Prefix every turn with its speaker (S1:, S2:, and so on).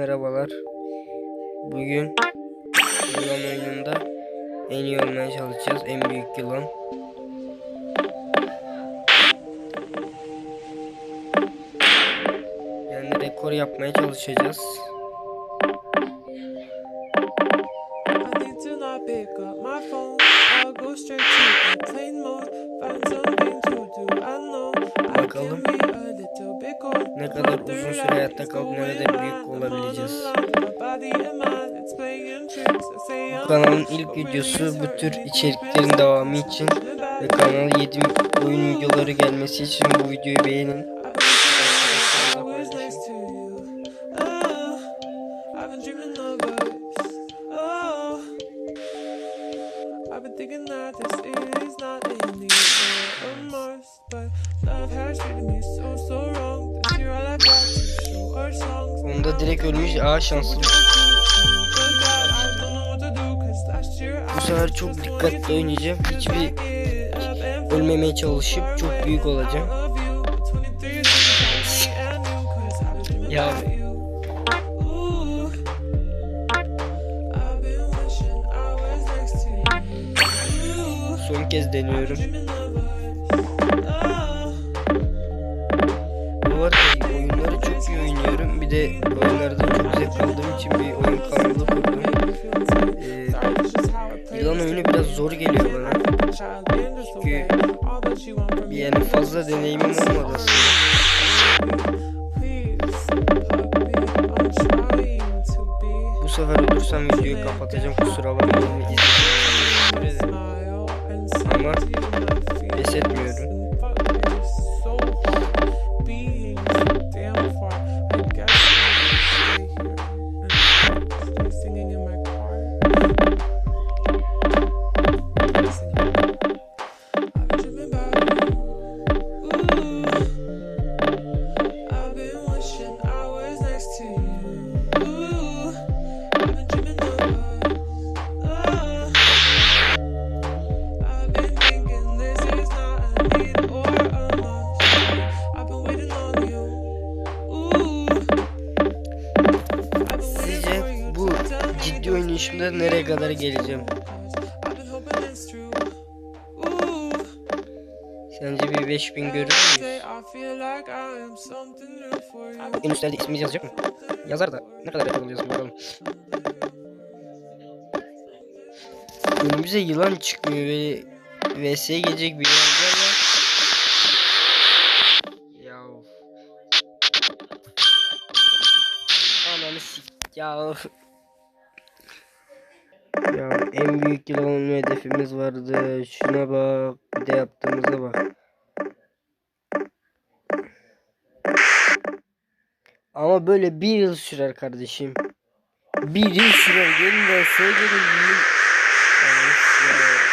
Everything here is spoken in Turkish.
S1: Merhabalar. Bugün yılan oyununda en iyi olmaya çalışacağız. En büyük yılan. Yani rekor yapmaya çalışacağız. Bakalım. Ne kadar uzun süre hayatta kalıp ne kadar büyük olabileceğiz. Bu kanalın ilk videosu bu tür içeriklerin devamı için ve kanala 7 oyun videoları gelmesi için bu videoyu beğenin.
S2: İs not in the air of Mars, but love has treated me so so wrong. This year all I've got to show are songs.
S1: Onda direkt ölmüş. Aa şanslı. Bu sefer çok dikkatli oynayacağım. Hiçbir ölmemeye çalışıp çok büyük olacağım. Ya son kez deniyorum. Bu arada oyunları çok iyi oynuyorum. Bir de oyunlardan çok zevk aldığım için bir oyun kanalı kurdum. Ee, yılan oyunu biraz zor geliyor bana. Çünkü yani fazla deneyimim olmadı aslında. Bu sefer ölürsem videoyu kapatacağım kusura bakmayın. everyone. Oynayışımda nereye kadar geleceğim? Sence bir 5000 görür müyüz? En üstlerde ismimiz yazacak mı? Yazar da ne kadar oluyorsun bakalım. Önümüze yılan çıkmıyor ve VS'ye gelecek bir yılan ya. Ya. Ananı sik. Ya. Ya en büyük yılan olma hedefimiz vardı. Şuna bak. Bir de yaptığımıza bak. Ama böyle bir yıl sürer kardeşim. Bir yıl sürer. Gelin de gelin. Yanlış ya.